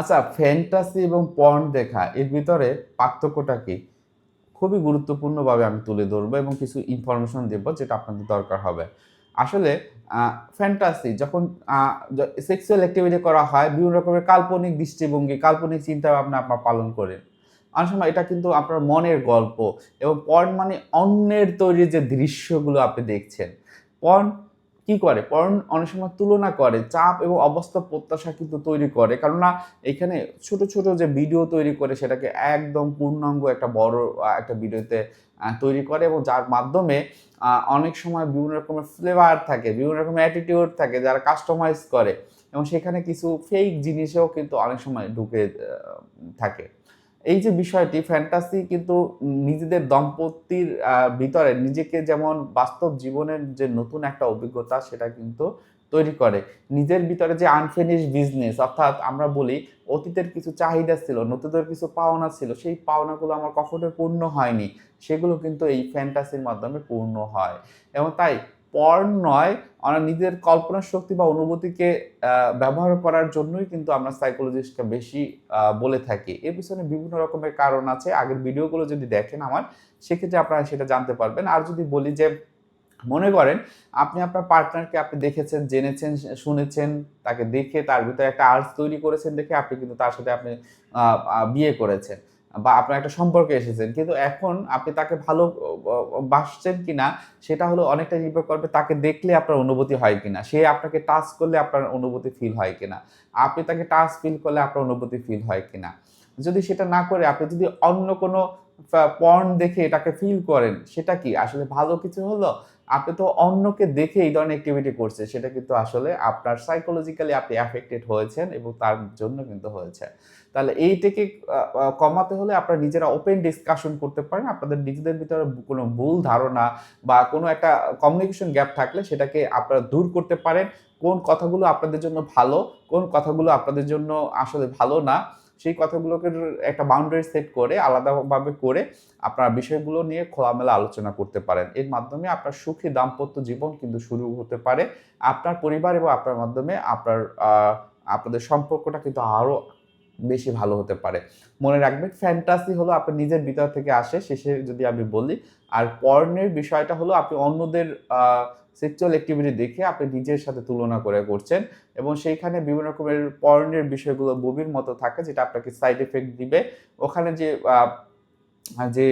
আচ্ছা ফ্যান্টাসি এবং পর্ন দেখা, এর ভিতরে পার্থক্যটা কি? খুবই গুরুত্বপূর্ণভাবে আমি তুলে ধরবো এবং কিছু ইনফরমেশন দেবো যেটা আপনাদের দরকার হবে। আসলে ফ্যান্টাসি যখন সেক্সুয়াল অ্যাক্টিভিটি করা হয়, বিভিন্ন রকমের কাল্পনিক দৃষ্টিভঙ্গি, কাল্পনিক চিন্তা ভাবনা আপনার পালন করেন। অনেক সময় এটা কিন্তু আপনার মনের গল্প এবং পর্ন মানে অন্যের তৈরি যে দৃশ্যগুলো আপনি দেখছেন। পর্ন কি করে? পর্ন অনেক সময় তুলনা করে, চাপ এবং অবস্থা প্রত্যাশা কিন্তু তৈরি করে। কেননা এখানে ছোট ছোট যে ভিডিও তৈরি করে সেটাকে একদম পূর্ণাঙ্গ একটা বড় একটা ভিডিওতে তৈরি করে এবং যার মাধ্যমে অনেক সময় বিভিন্ন রকমের ফ্লেভার থাকে, বিভিন্ন রকমের অ্যাটিটিউড থাকে যারা কাস্টমাইজ করে এবং সেখানে কিছু ফেক জিনিসেও কিন্তু অনেক সময় ঢুকে থাকে। এই যে বিষয়টি ফ্যান্টাসি কিন্তু নিজেদের দম্পতির ভিতরে নিজেকে যেমন বাস্তব জীবনের যে নতুন একটা অভিজ্ঞতা সেটা কিন্তু তৈরি করে। নিজের ভিতরে যে আনফিনিশ বিজনেস অর্থাৎ আমরা বলি অতীতের কিছু চাহিদা ছিল, নতুনদের কিছু পাওনা ছিল, সেই পাওনাগুলো আমার কখনোই পূর্ণ হয়নি, সেগুলো কিন্তু এই ফ্যান্টাসির মাধ্যমে পূর্ণ হয়। এবং তাই পর্ন নয়, আমরা নিজের কল্পনা শক্তি বা অনুভূতিকে ব্যবহার করার জন্যই কিন্তু আমরা সাইকোলজিস্টকে বেশি বলে থাকি। এর পিছনে বিভিন্ন রকমের কারণ আছে। আগের ভিডিওগুলো যদি দেখেন আমার, সেক্ষেত্রে আপনারা সেটা জানতে পারবেন। আর যদি বলি যে, মনে করেন আপনি আপনার পার্টনারকে আপনি দেখেছেন, জেনেছেন, শুনেছেন, তাকে দেখে তার ভিতরে একটা আর্টস তৈরি করেছেন দেখে আপনি কিন্তু তার সাথে আপনি বিয়ে করেছেন। বা আপনার একটা সম্পর্কে এসেছেন। কিন্তু এখন আপনি তাকে ভালো বাসছেন কি না সেটা হলো অনেকটা নির্ভর করবে তাকে দেখলে আপনার অনুভূতি হয় কি না সে আপনাকে টাচ করলে আপনার অনুভূতি ফিল হয় কি না আপনি তাকে টাচ ফিল করলে আপনার অনুভূতি ফিল হয় কি না যদি সেটা না করে, আপনি যদি অন্য কোনো পর্ন দেখে এটাকে ফিল করেন, সেটা কি? আসলে ভালো কিছু হলো? আপনি তো অন্যকে দেখে এই ধরনের অ্যাক্টিভিটি করছে, সেটা কিন্তু আসলে আপনার সাইকোলজিক্যালি আপনি অ্যাফেক্টেড হয়েছেন এবং তার জন্য কিন্তু হয়েছে। তাহলে এইটাকে কমাতে হলে আপনারা নিজেরা ওপেন ডিসকাশন করতে পারেন, আপনাদের নিজেদের ভিতরে কোনো ভুল ধারণা বা কোনো একটা কমিউনিকেশন গ্যাপ থাকলে সেটাকে আপনারা দূর করতে পারেন, কোন কথাগুলো আপনাদের জন্য ভালো, কোন কথাগুলো আপনাদের জন্য আসলে ভালো না। সেই কথাগুলোকে একটা বাউন্ডারি সেট করে, আলাদাভাবে করে আপনার বিষয়গুলো নিয়ে খোলামেলা আলোচনা করতে পারেন। এর মাধ্যমে আপনার সুখী দাম্পত্য জীবন কিন্তু শুরু হতে পারে। আপনার পরিবার এবং আপনার মাধ্যমে আপনার আপনাদের সম্পর্কটা কিন্তু আরও বেশি ভালো হতে পারে। মনে রাখবেন ফ্যান্টাসি হলো আপনার নিজের ভিতর থেকে আসে, শেষে যদি আমি বলি, আর পর্নের বিষয়টা হলো আপনি অন্যদের সেক্সুয়াল অ্যাক্টিভিটি দেখে আপনি নিজের সাথে তুলনা করে করছেন এবং সেইখানে বিভিন্ন রকমের পর্নের বিষয়গুলো মুভির মতো থাকে যেটা আপনাকে সাইড এফেক্ট দিবে। ওখানে যে যে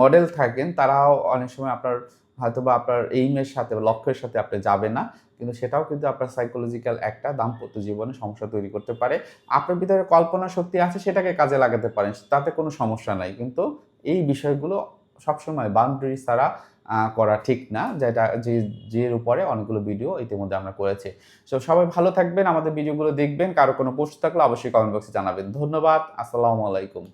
মডেল থাকেন তারাও অনেক সময় আপনার হয়তো বা আপনার এইমের সাথে লক্ষ্যের সাথে আপনি যাবে না। কিন্তু সেটাও কিন্তু আপনার সাইকোলজিক্যাল একটা দাম্পত্য জীবনে সমস্যা তৈরি করতে পারে। আপনার ভিতরে কল্পনা শক্তি আছে সেটাকে কাজে লাগাতে পারেন, তাতে কোনো সমস্যা নাই। কিন্তু এই বিষয়গুলো সবসময় বাউন্ডারি ছাড়া করা ঠিক না। যেটা, যে, যের উপরে অনেকগুলো ভিডিও ইতিমধ্যে আমরা করেছি। সো সবাই ভালো থাকবেন, আমাদের ভিডিওগুলো দেখবেন। কারও কোনো প্রশ্ন থাকলে অবশ্যই কমেন্ট বক্সে জানাবেন। ধন্যবাদ, আসসালামু আলাইকুম।